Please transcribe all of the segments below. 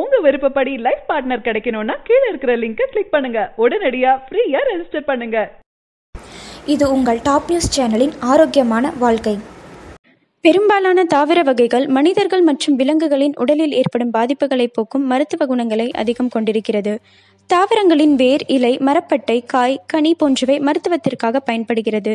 உங்க விருப்பப்படி life partner கிடைக்கணும்னா கீழே இருக்கிற லிங்கை கிளிக் பண்ணுங்க. உடனடியா ஃப்ரீயா ரெஜிஸ்டர் பண்ணுங்க. இது உங்கள் டாப் நியூஸ் சேனலின் ஆரோக்கியமான வாழ்க்கை. பெரும்பாலான தாவர வகைகள் மனிதர்கள் மற்றும் விலங்குகளின் உடலில் ஏற்படும் பாதிப்புகளை போக்கும் மருத்துவ குணங்களை அதிகம் கொண்டிருக்கிறது. தாவரங்களின் வேர் இலை மரப்பட்டை காய் கனி போன்றவை மருத்துவத்திற்காக பயன்படுகிறது.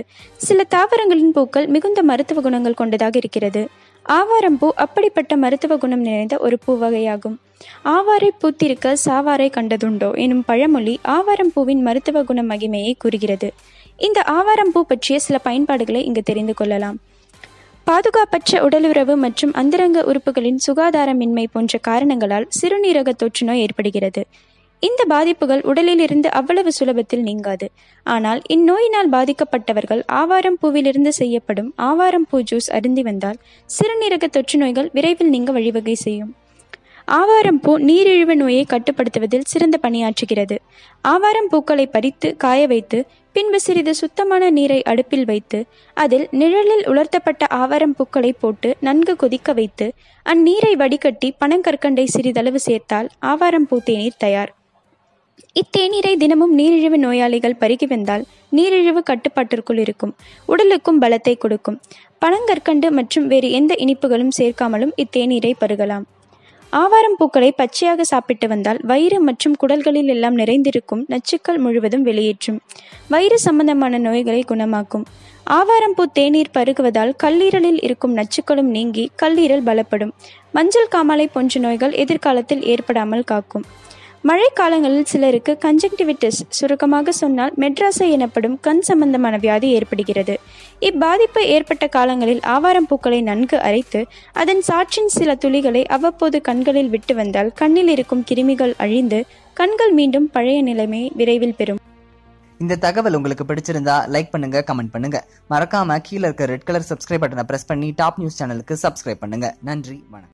சில தாவரங்களின் பூக்கள் மிகுந்த மருத்துவ குணங்கள் கொண்டதாக இருக்கிறது. ஆவாரம்பூ அப்படிப்பட்ட மருத்துவ குணம் நிறைந்த ஒரு பூ வகையாகும். ஆவாரை பூத்திருக்க சாவாரை கண்டதுண்டோ எனும் பழமொழி ஆவாரம்பூவின் மருத்துவ குண மகிமையை கூறுகிறது. இந்த ஆவாரம்பூ பற்றிய சில பயன்பாடுகளை இங்கு தெரிந்து கொள்ளலாம். பாதுகாப்பற்ற உடலுறவு மற்றும் அந்தரங்க உறுப்புகளின் சுகாதாரமின்மை போன்ற காரணங்களால் சிறுநீரக தொற்றுநோய் ஏற்படுகிறது. இந்த பாதிப்புகள் உடலில் இருந்து அவ்வளவு சுலபத்தில் நீங்காது. ஆனால் இந்நோயினால் பாதிக்கப்பட்டவர்கள் ஆவாரம் பூவிலிருந்து செய்யப்படும் ஆவாரம் பூ ஜூஸ் அருந்தி வந்தால் சிறுநீரக தொற்று நோய்கள் விரைவில் நீங்க வழிவகை செய்யும். ஆவாரம் பூ நீரிழிவு நோயை கட்டுப்படுத்துவதில் சிறந்த பணியாற்றுகிறது. ஆவாரம் பூக்களை பறித்து காய வைத்து பின்பு சிறிது சுத்தமான நீரை அடுப்பில் வைத்து அதில் நிழலில் உலர்த்தப்பட்ட ஆவாரம் பூக்களை போட்டு நன்கு கொதிக்க வைத்து அந்நீரை வடிகட்டி பனங்கற்கண்டை சிறிதளவு சேர்த்தால் ஆவாரம் பூ தேநீர் தயார். இத்தேநீரை தினமும் நீரிழிவு நோயாளிகள் பருகி வந்தால் நீரிழிவு கட்டுப்பாட்டிற்குள் இருக்கும். உடலுக்கும் பலத்தை கொடுக்கும். பனங்கற்கண்டு மற்றும் வேறு எந்த இனிப்புகளும் சேர்க்காமலும் இத்தேநீரை பருகலாம். ஆவாரம் பூக்களை பச்சையாக சாப்பிட்டு வந்தால் வயிறு மற்றும் குடல்களில் எல்லாம் நிறைந்திருக்கும் நச்சுக்கள் முழுவதும் வெளியேற்றும். வயிறு சம்பந்தமான நோய்களை குணமாக்கும். ஆவாரம்பூ தேநீர் பருகுவதால் கல்லீரலில் இருக்கும் நச்சுக்களும் நீங்கி கல்லீரல் பலப்படும். மஞ்சள் காமாலை போன்ற நோய்கள் எதிர்காலத்தில் ஏற்படாமல் காக்கும். மழைக்காலங்களில் சிலருக்கு கன்ஜங்டிவிட்டிஸ் சுருக்கமாக சொன்னால் மெட்ராசை எனப்படும் கண் சம்பந்தமான வியாதி ஏற்படுகிறது. இப்பாதிப்பு ஏற்பட்ட காலங்களில் ஆவாரம் பூக்களை நன்கு அரைத்து அதன் சாற்றின் சில துளிகளை அவ்வப்போது கண்களில் விட்டு வந்தால் கண்ணில் இருக்கும் கிருமிகள் அழிந்து கண்கள் மீண்டும் பழைய நிலைமையை விரைவில் பெறும். இந்த தகவல் உங்களுக்கு பிடிச்சிருந்தா லைக் பண்ணுங்க கமெண்ட் பண்ணுங்க. மறக்காம கீழே இருக்க ரெட் கலர் சப்ஸ்கிரைப் பட்டனை பிரஸ் பண்ணி டாப் நியூஸ் சேனலுக்கு சப்ஸ்கிரைப் பண்ணுங்க. நன்றி வணக்கம்.